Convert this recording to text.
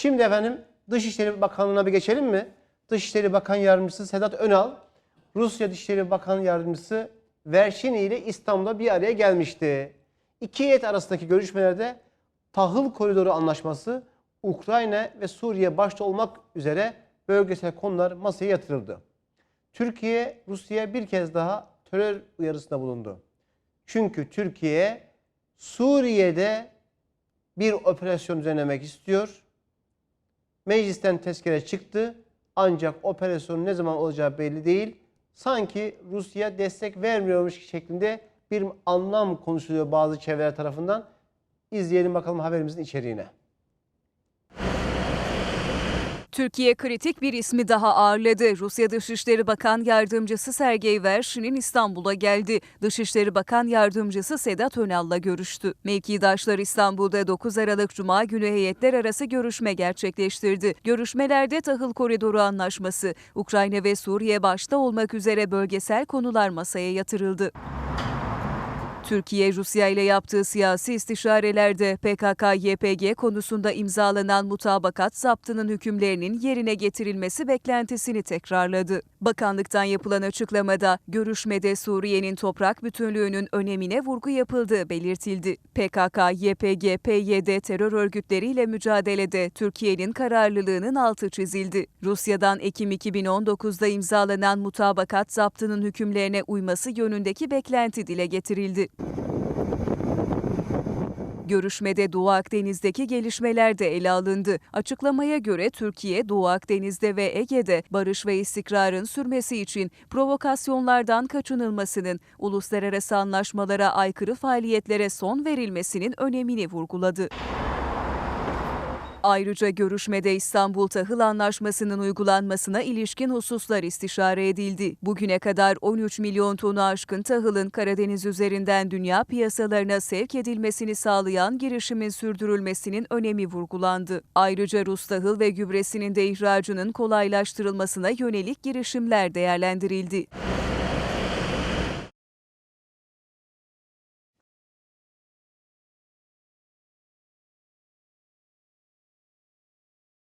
Şimdi efendim Dışişleri Bakanlığı'na bir geçelim mi? Dışişleri Bakan Yardımcısı Sedat Önal, Rusya Dışişleri Bakan Yardımcısı Verşini ile İstanbul'da bir araya gelmişti. İki heyet arasındaki görüşmelerde tahıl koridoru anlaşması Ukrayna ve Suriye başta olmak üzere bölgesel konular masaya yatırıldı. Türkiye Rusya'ya bir kez daha terör uyarısında bulundu. Çünkü Türkiye Suriye'de bir operasyon düzenlemek istiyor. Meclisten tezkere çıktı ancak operasyonun ne zaman olacağı belli değil. Sanki Rusya destek vermiyormuş şeklinde bir anlam konuşuluyor bazı çevreler tarafından. İzleyelim bakalım haberimizin içeriğine. Türkiye kritik bir ismi daha ağırladı. Rusya Dışişleri Bakan Yardımcısı Sergey Verşin'in İstanbul'a geldi. Dışişleri Bakan Yardımcısı Sedat Önal'la görüştü. Mevkidaşlar İstanbul'da 9 Aralık Cuma günü heyetler arası görüşme gerçekleştirdi. Görüşmelerde tahıl koridoru anlaşması, Ukrayna ve Suriye başta olmak üzere bölgesel konular masaya yatırıldı. Türkiye, Rusya ile yaptığı siyasi istişarelerde PKK-YPG konusunda imzalanan mutabakat zaptının hükümlerinin yerine getirilmesi beklentisini tekrarladı. Bakanlıktan yapılan açıklamada görüşmede Suriye'nin toprak bütünlüğünün önemine vurgu yapıldığı belirtildi. PKK-YPG, PYD terör örgütleriyle mücadelede Türkiye'nin kararlılığının altı çizildi. Rusya'dan Ekim 2019'da imzalanan mutabakat zaptının hükümlerine uyması yönündeki beklenti dile getirildi. Görüşmede Doğu Akdeniz'deki gelişmeler de ele alındı. Açıklamaya göre Türkiye, Doğu Akdeniz'de ve Ege'de barış ve istikrarın sürmesi için provokasyonlardan kaçınılmasının, uluslararası anlaşmalara aykırı faaliyetlere son verilmesinin önemini vurguladı. Ayrıca görüşmede İstanbul Tahıl Anlaşması'nın uygulanmasına ilişkin hususlar istişare edildi. Bugüne kadar 13 milyon tonu aşkın tahılın Karadeniz üzerinden dünya piyasalarına sevk edilmesini sağlayan girişimin sürdürülmesinin önemi vurgulandı. Ayrıca Rus tahıl ve gübresinin de ihracının kolaylaştırılmasına yönelik girişimler değerlendirildi.